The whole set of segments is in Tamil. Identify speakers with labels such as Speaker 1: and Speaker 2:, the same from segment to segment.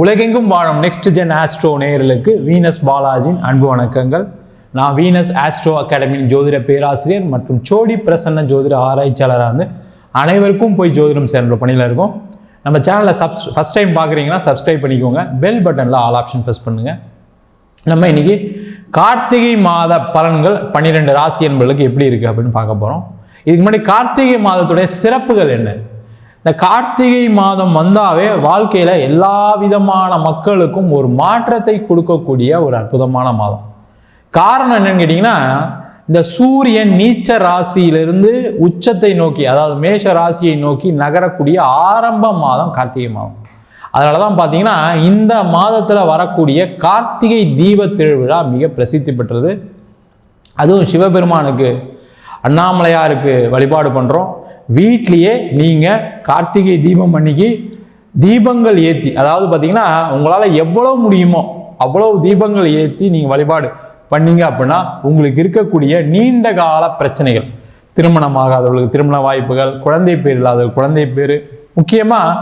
Speaker 1: உலகெங்கும் வாழும் நெக்ஸ்ட் ஜென் ஆஸ்ட்ரோ நேயர்களுக்கு வீனஸ் பாலாஜியின் அன்பு வணக்கங்கள். நான் வீனஸ் ஆஸ்ட்ரோ அகாடமியின் ஜோதிட பேராசிரியர் மற்றும் சோடி பிரசன்ன ஜோதிட ஆராய்ச்சியாளராக வந்து அனைவருக்கும் போய் ஜோதிடம் சேர்ந்த பணியில் இருக்கும். நம்ம சேனலை சப்ஸ் ஃபஸ்ட் டைம் பார்க்குறீங்கன்னா சப்ஸ்கிரைப் பண்ணிக்கோங்க. பெல் பட்டனில் ஆல் ஆப்ஷன் ப்ரெஸ் பண்ணுங்கள் நம்ம இன்னைக்கு கார்த்திகை மாத பலன்கள் பன்னிரெண்டு ராசி என்பவர்களுக்கு எப்படி இருக்குது அப்படின்னு பார்க்க போகிறோம் இதுக்கு முன்னாடி கார்த்திகை மாதத்துடைய சிறப்புகள் என்ன? இந்த கார்த்திகை மாதம் வந்தாவே வாழ்க்கையில் எல்லா விதமான மக்களுக்கும் ஒரு மாற்றத்தை கொடுக்கக்கூடிய ஒரு அற்புதமான மாதம். காரணம் என்னன்னு கேட்டிங்கன்னா இந்த சூரியன் நீச்ச ராசியிலிருந்து உச்சத்தை நோக்கி அதாவது மேஷ ராசியை நோக்கி நகரக்கூடிய ஆரம்ப மாதம் கார்த்திகை மாதம். அதனால தான் பார்த்தீங்கன்னா இந்த மாதத்தில் வரக்கூடிய கார்த்திகை தீப திருவிழா மிக பிரசித்தி பெற்றது. அதுவும் சிவபெருமானுக்கு அண்ணாமலையாருக்கு வழிபாடு பண்ணுறோம் வீட்லேயே நீங்கள் கார்த்திகை தீபம் அன்னைக்கு தீபங்கள் ஏற்றி அதாவது பார்த்தீங்கன்னா உங்களால் எவ்வளோ முடியுமோ அவ்வளோ தீபங்கள் ஏற்றி நீங்கள் வழிபாடு பண்ணீங்க அப்படின்னா உங்களுக்கு இருக்கக்கூடிய நீண்ட கால பிரச்சனைகள். திருமணமாகாதவர்களுக்கு திருமண வாய்ப்புகள் குழந்தை பேர் இல்லாத குழந்தை பேர் முக்கியமாக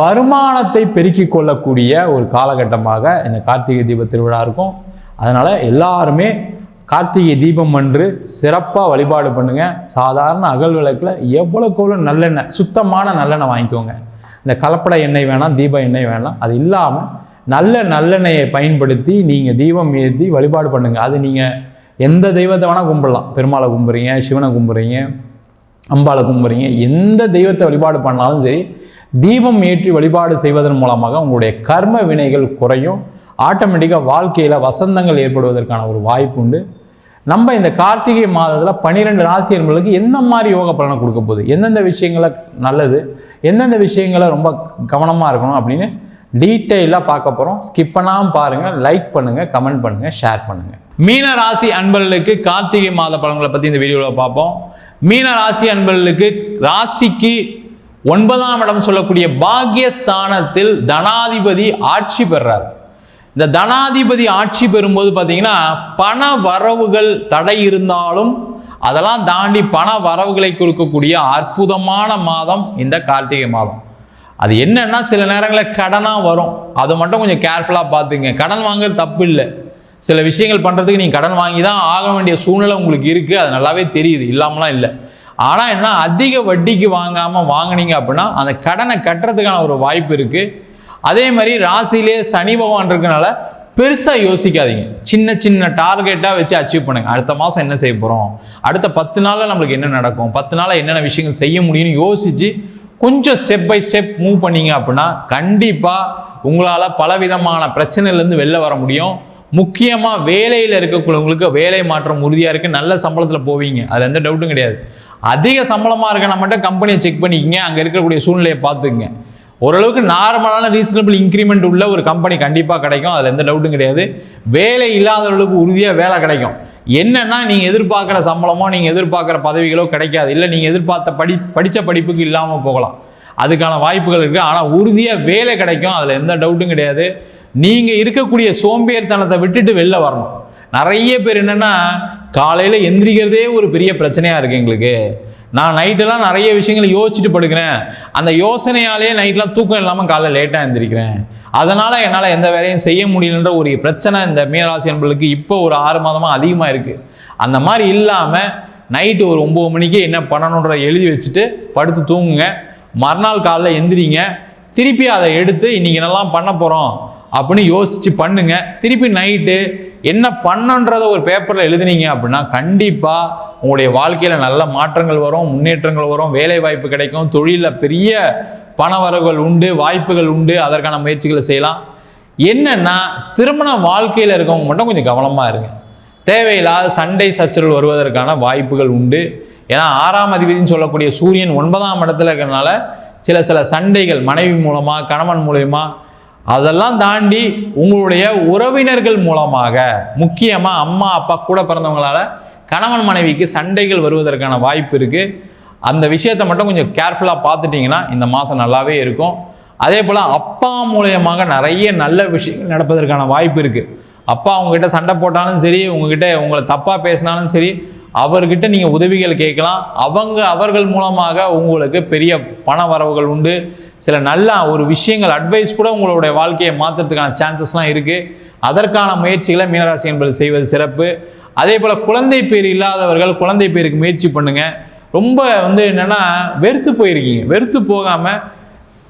Speaker 1: வருமானத்தை பெருக்கிக் கொள்ளக்கூடிய ஒரு காலகட்டமாக இந்த கார்த்திகை தீப திருவிழா இருக்கும். அதனால் எல்லாருமே கார்த்திகை தீபம் அன்று சிறப்பாக வழிபாடு பண்ணுங்கள் சாதாரண அகல் விளக்கில் எவ்வளோக்கு எவ்வளோ நல்லெண்ணெய் சுத்தமான நல்லெண்ணெய் வாங்கிக்கோங்க. இந்த கலப்பட எண்ணெய் வேணாம் தீப எண்ணெய் வேணாம். அது இல்லாமல் நல்ல நல்லெண்ணெயை பயன்படுத்தி நீங்கள் தீபம் ஏற்றி வழிபாடு பண்ணுங்கள் அது நீங்கள் எந்த தெய்வத்தை வேணால் கும்பிடலாம். பெருமாளை கும்புறீங்க சிவனை கும்புறீங்க அம்பாளை கும்புறீங்க எந்த தெய்வத்தை வழிபாடு பண்ணாலும் சரி தீபம் ஏற்றி வழிபாடு செய்வதன் மூலமாக உங்களுடைய கர்ம வினைகள் குறையும். ஆட்டோமேட்டிக்காக வாழ்க்கையில் வசந்தங்கள் ஏற்படுவதற்கான ஒரு வாய்ப்பு உண்டு. நம்ம இந்த கார்த்திகை மாதத்தில் பன்னிரெண்டு ராசி என்பவர்களுக்கு எந்த மாதிரி யோக பலனை கொடுக்க போகுது? எந்தெந்த விஷயங்களை நல்லது? எந்தெந்த விஷயங்களை ரொம்ப கவனமாக இருக்கணும் அப்படின்னு டீட்டெயிலாக பார்க்க போகிறோம் ஸ்கிப் பண்ணாமல் பாருங்கள் லைக் பண்ணுங்கள் கமெண்ட் பண்ணுங்கள் ஷேர் பண்ணுங்கள் மீன ராசி அன்பர்களுக்கு கார்த்திகை மாத பலன்களை பற்றி இந்த வீடியோவில் பார்ப்போம். மீன ராசி அன்பர்களுக்கு ராசிக்கு ஒன்பதாம் இடம் சொல்லக்கூடிய பாக்கியஸ்தானத்தில் தனாதிபதி ஆட்சி பெறார். இந்த தனாதிபதி ஆட்சி பெறும்போது பார்த்தீங்கன்னா பண வரவுகள் தடை இருந்தாலும் அதெல்லாம் தாண்டி பண வரவுகளை கொடுக்கக்கூடிய அற்புதமான மாதம் இந்த கார்த்திகை மாதம். அது என்னன்னா சில நேரங்களில் கடனாக வரும். அதை மட்டும் கொஞ்சம் கேர்ஃபுல்லாக பார்த்துங்க கடன் வாங்குறது தப்பு இல்லை. சில விஷயங்கள் பண்ணுறதுக்கு நீங்கள் கடன் வாங்கி தான் ஆக வேண்டிய சூழ்நிலை உங்களுக்கு இருக்குது அது நல்லாவே தெரியுது. இல்லாமலாம் இல்லை. ஆனால் என்ன அதிக வட்டிக்கு வாங்காமல் வாங்குனீங்க அப்படின்னா அந்த கடனை கட்டுறதுக்கான ஒரு வாய்ப்பு இருக்குது அதே மாதிரி ராசியிலே சனி பகவான் இருக்கனால பெருசாக யோசிக்காதீங்க. சின்ன சின்ன டார்கெட்டாக வச்சு அச்சீவ் பண்ணுங்க. அடுத்த மாதம் என்ன செய்ய போகிறோம் அடுத்த பத்து நாளில் நம்மளுக்கு என்ன நடக்கும்? பத்து நாளில் என்னென்ன விஷயங்கள் செய்ய முடியும்னு யோசித்து கொஞ்சம் ஸ்டெப் பை ஸ்டெப் மூவ் பண்ணீங்க அப்படின்னா கண்டிப்பாக உங்களால் பலவிதமான பிரச்சனையிலேருந்து வெளில வர முடியும். முக்கியமாக வேலையில் இருக்கக்கூடியவங்களுக்கு வேலை மாற்றம் உறுதியாக இருக்குது நல்ல சம்பளத்தில் போவீங்க. அதில் எந்த டவுட்டும் கிடையாது. அதிக சம்பளமாக இருக்கனா மட்டும் கம்பெனியை செக் பண்ணிக்கிங்க. அங்கே இருக்கக்கூடிய சூழ்நிலையை பார்த்துக்குங்க. ஓரளவுக்கு நார்மலான ரீசனபிள் இன்க்ரிமெண்ட் உள்ள ஒரு கம்பெனி கண்டிப்பாக கிடைக்கும். அதில் எந்த டவுட்டும் கிடையாது. வேலை இல்லாதவர்களுக்கு உறுதியாக வேலை கிடைக்கும். என்னென்னா நீங்கள் எதிர்பார்க்குற சம்பளமோ நீங்கள் எதிர்பார்க்குற பதவிகளோ கிடைக்காது. இல்லை நீங்கள் எதிர்பார்த்த படி படித்த படிப்புக்கு இல்லாமல் போகலாம். அதுக்கான வாய்ப்புகள் இருக்குது ஆனால் உறுதியாக வேலை கிடைக்கும். அதில் எந்த டவுட்டும் கிடையாது. நீங்கள் இருக்கக்கூடிய சோம்பேறித்தனத்தை விட்டுட்டு வெளில வரணும். நிறைய பேர் என்னென்னா காலையில் எந்திரிக்கிறதே ஒரு பெரிய பிரச்சனையாக இருக்குது எங்களுக்கு. நான் நைட்டெல்லாம் நிறைய விஷயங்களை யோசிச்சுட்டு படுக்கிறேன். அந்த யோசனையாலே நைட்லாம் தூக்கம் இல்லாமல் காலைல லேட்டாக எழுந்திரிக்கிறேன் அதனால் என்னால் எந்த வேலையும் செய்ய முடியலன்ற ஒரு பிரச்சனை இந்த மீனராசி என்பர்களுக்கு இப்போ ஒரு ஆறு மாதமாக அதிகமாக இருக்குது அந்த மாதிரி இல்லாமல் நைட்டு ஒரு ஒம்பது மணிக்கு என்ன பண்ணணுன்றதை எழுதி வச்சுட்டு படுத்து தூங்குங்க. மறுநாள் காலைல எந்திரிங்க. திருப்பி அதை எடுத்து இன்னைக்கு என்னெல்லாம் பண்ண போகிறோம் அப்படின்னு யோசிச்சு பண்ணுங்க. திருப்பி நைட்டு என்ன பண்ணன்றத ஒரு பேப்பரில் எழுதுனீங்க அப்படின்னா கண்டிப்பாக உங்களுடைய வாழ்க்கையில் நல்ல மாற்றங்கள் வரும் முன்னேற்றங்கள் வரும் வேலை வாய்ப்பு கிடைக்கும் தொழிலில் பெரிய பண வரவுகள் உண்டு வாய்ப்புகள் உண்டு அதற்கான முயற்சிகளை செய்யலாம். என்னன்னா திருமண வாழ்க்கையில் இருக்கவங்க மட்டும் கொஞ்சம் கவனமாக இருங்க. தேவையில்லாத சண்டை சச்சரவு வருவதற்கான வாய்ப்புகள் உண்டு. ஏன்னா ஆறாம் அதிபதினு சொல்லக்கூடிய சூரியன் ஒன்பதாம் இடத்துல இருக்கிறனால சில சில சண்டைகள் மனைவி மூலமாக கணவன் மூலயமா அதெல்லாம் தாண்டி உங்களுடைய உறவினர்கள் மூலமாக முக்கியமாக அம்மா அப்பா கூட பிறந்தவங்களால கணவன் மனைவிக்கு சண்டைகள் வருவதற்கான வாய்ப்பு இருக்குது அந்த விஷயத்தை மட்டும் கொஞ்சம் கேர்ஃபுல்லாக பார்த்துட்டிங்கன்னா இந்த மாதம் நல்லாவே இருக்கும். அதே போல் அப்பா மூலயமாக நிறைய நல்ல விஷயங்கள் நடப்பதற்கான வாய்ப்பு இருக்குது அப்பா உங்ககிட்ட சண்டை போட்டாலும் சரி உங்ககிட்ட உங்களை தப்பாக பேசினாலும் சரி அவர்கிட்ட நீங்கள் உதவிகள் கேட்கலாம். அவங்க அவர்கள் மூலமாக உங்களுக்கு பெரிய பண வரவுகள் உண்டு. சில நல்ல ஒரு விஷயங்கள் அட்வைஸ் கூட உங்களுடைய வாழ்க்கையை மாற்றுறதுக்கான சான்சஸ்லாம் இருக்குது அதற்கான முயற்சிகளை மீனராசி என்பது செய்வது சிறப்பு. அதே போல் குழந்தை பேர் இல்லாதவர்கள் குழந்தை பேருக்கு முயற்சி பண்ணுங்கள் ரொம்ப வந்து என்னென்னா வெறுத்து போயிருக்கீங்க. வெறுத்து போகாமல்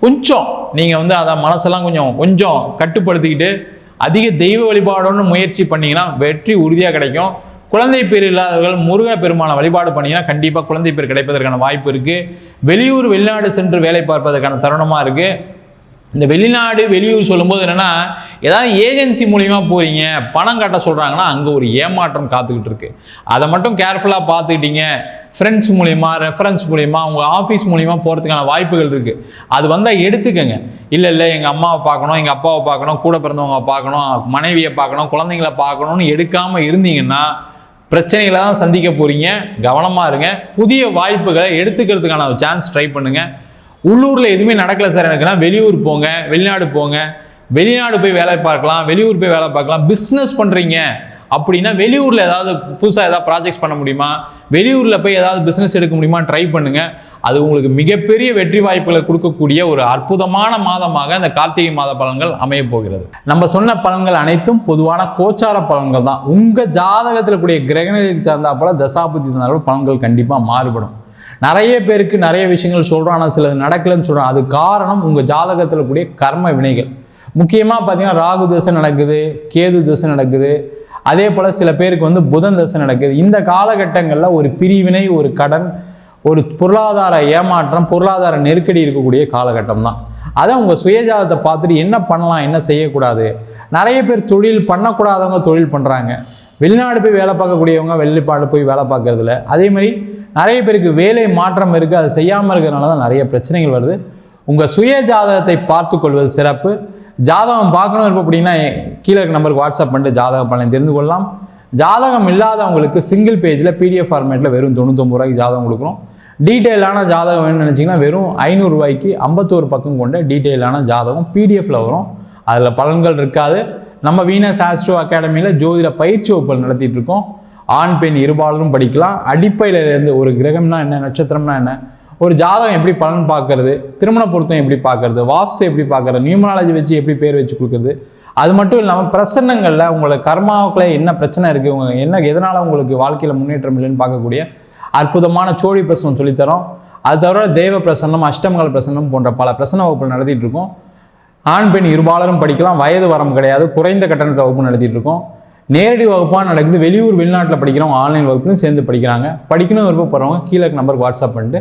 Speaker 1: கொஞ்சம் நீங்கள் வந்து அதை மனசெல்லாம் கொஞ்சம் கொஞ்சம் கட்டுப்படுத்திக்கிட்டு அதிக தெய்வ வழிபாடோன்னு முயற்சி பண்ணீங்கன்னா வெற்றி உறுதியாக கிடைக்கும். குழந்தை பேர் இல்லாதவர்கள் முருக பெருமான வழிபாடு பண்ணிங்கன்னா கண்டிப்பாக குழந்தை பேர் கிடைப்பதற்கான வாய்ப்பு இருக்குது வெளியூர் வெளிநாடு சென்று வேலை பார்ப்பதற்கான தருணமாக இருக்குது இந்த வெளிநாடு வெளியூர் சொல்லும்போது என்னென்னா ஏதாவது ஏஜென்சி மூலிமா போகிறீங்க பணம் கட்ட சொல்கிறாங்கன்னா அங்கே ஒரு ஏமாற்றம் காத்துக்கிட்டு இருக்கு. அதை மட்டும் கேர்ஃபுல்லாக பார்த்துக்கிட்டீங்க. ஃப்ரெண்ட்ஸ் மூலிமா ரெஃபரன்ஸ் மூலிமா உங்கள் ஆஃபீஸ் மூலிமா போகிறதுக்கான வாய்ப்புகள் இருக்குது அது வந்தால் எடுத்துக்கோங்க. இல்லை இல்லை எங்கள் அம்மாவை பார்க்கணும் எங்கள் அப்பாவை பார்க்கணும் கூட பிறந்தவங்க பார்க்கணும் மனைவியை பார்க்கணும் குழந்தைங்கள பார்க்கணும்னு எடுக்காமல் இருந்தீங்கன்னா பிரச்சனைகளை தான் சந்திக்க போகிறீங்க கவனமாக இருங்க. புதிய வாய்ப்புகளை எடுத்துக்கிறதுக்கான சான்ஸ் ட்ரை பண்ணுங்கள் உள்ளூரில் எதுவுமே நடக்கலை சார் எனக்குன்னா வெளியூர் போங்க வெளிநாடு போங்க. வெளிநாடு போய் வேலை பார்க்கலாம் வெளியூர் போய் வேலை பார்க்கலாம். பிஸ்னஸ் பண்ணுறீங்க அப்படின்னா வெளியூரில் ஏதாவது புதுசாக ஏதாவது ப்ராஜெக்ட்ஸ் பண்ண முடியுமா? வெளியூரில் போய் ஏதாவது பிஸ்னஸ் எடுக்க முடியுமா ட்ரை பண்ணுங்க. அது உங்களுக்கு மிகப்பெரிய வெற்றி வாய்ப்புகளை கொடுக்கக்கூடிய ஒரு அற்புதமான மாதமாக இந்த கார்த்திகை மாத பலன்கள் அமைய போகிறது. நம்ம சொன்ன பலன்கள் அனைத்தும் பொதுவான கோச்சார பலன்கள் தான். உங்கள் ஜாதகத்தில் கூடிய கிரகநிலைக்கு தகுந்தாப்போல தசாபுத்தி தகுந்தாப்போல பலன்கள் கண்டிப்பாக மாறுபடும். நிறைய பேருக்கு நிறைய விஷயங்கள் சொல்கிறோம் ஆனால் சிலது நடக்கலைன்னு சொல்கிறோம் அது காரணம் உங்கள் ஜாதகத்தில் கூடிய கர்ம வினைகள். முக்கியமாக பார்த்தீங்கன்னா ராகு தசை நடக்குது கேது தசை நடக்குது அதே போல் சில பேருக்கு வந்து புதன் தசை நடக்குது. இந்த காலகட்டங்களில் ஒரு பிரிவினை ஒரு கடன் ஒரு பொருளாதார ஏமாற்றம் பொருளாதார நெருக்கடி இருக்கக்கூடிய காலகட்டம் தான். அதை உங்கள் சுயஜாதத்தை பார்த்துட்டு என்ன பண்ணலாம் என்ன செய்யக்கூடாது? நிறைய பேர் தொழில் பண்ணக்கூடாதவங்க தொழில் பண்ணுறாங்க வெளிநாடு போய் வேலை பார்க்கக்கூடியவங்க வெளிப்பாடு போய் வேலை பார்க்கறதில்ல. அதே மாதிரி நிறைய பேருக்கு வேலை மாற்றம் இருக்குது அதை செய்யாமல் இருக்கிறதுனால தான் நிறைய பிரச்சனைகள் வருது. உங்கள் சுய ஜாதகத்தை பார்த்து கொள்வது சிறப்பு. ஜாதகம் பார்க்கணும் இருப்போம் அப்படின்னா கீழே இருக்க நம்பருக்கு வாட்ஸ்அப் பண்ணிட்டு ஜாதக பலனை தெரிந்து கொள்ளலாம். ஜாதகம் இல்லாதவங்களுக்கு சிங்கிள் பேஜில் பிடிஎஃப் ஃபார்மேட்டில் வெறும் தொண்ணூத்தொம்பது ரூபாய்க்கு ஜாதகம் கொடுக்குறோம் டீட்டெயிலான ஜாதகம் வேணும்னு நினச்சிங்கன்னா வெறும் ஐநூறுரூவாய்க்கு ஐம்பத்தோரு பக்கம் கொண்ட டீட்டெயிலான ஜாதகம் பிடிஎஃப்பில் வரும். அதில் பலன்கள் இருக்காது. நம்ம வீனஸ் ஆஸ்ட்ரோ அகாடமியில் ஜோதிட பயிற்சி வகுப்புகள் நடத்திட்டு இருக்கோம். ஆண் பெண் இருபாலரும் படிக்கலாம். அடிப்படையில் இருந்து ஒரு கிரகம்னா என்ன நட்சத்திரம்னா என்ன ஒரு ஜாதகம் எப்படி பலன் பார்க்கறது திருமண பொருத்தம் எப்படி பார்க்கறது வாஸ்து எப்படி பார்க்கறது நியூமனாலஜி வச்சு எப்படி பேர் வச்சு கொடுக்குறது அது மட்டும் இல்லாமல் பிரசன்னங்களில் உங்களை கர்மாவுக்குள்ள என்ன பிரச்சனை இருக்குது உங்க என்ன எதனால் உங்களுக்கு வாழ்க்கையில் முன்னேற்றம் இல்லைன்னு பார்க்கக்கூடிய அற்புதமான சோழி பிரசனம் சொல்லித்தரோம். அது தவிர தெய்வ பிரசன்னம் அஷ்டமங்கல பிரசன்னம் போன்ற பல பிரசன்ன வகுப்புகள் நடத்திட்டு இருக்கோம். ஆண் பெண் இருபாலரும் படிக்கலாம் வயது வரம்பு கிடையாது குறைந்த கட்டணத்தை வகுப்பு நடத்திட்டு இருக்கோம். நேரடி வகுப்பாக நடக்குது வெளியூர் வெளிநாட்டில் படிக்கிறவங்க ஆன்லைன் வகுப்புலையும் சேர்ந்து படிக்கிறாங்க. படிக்கணும் விருப்பப்படுறவங்க கீழே நம்பருக்கு வாட்ஸ்அப் பண்ணிட்டு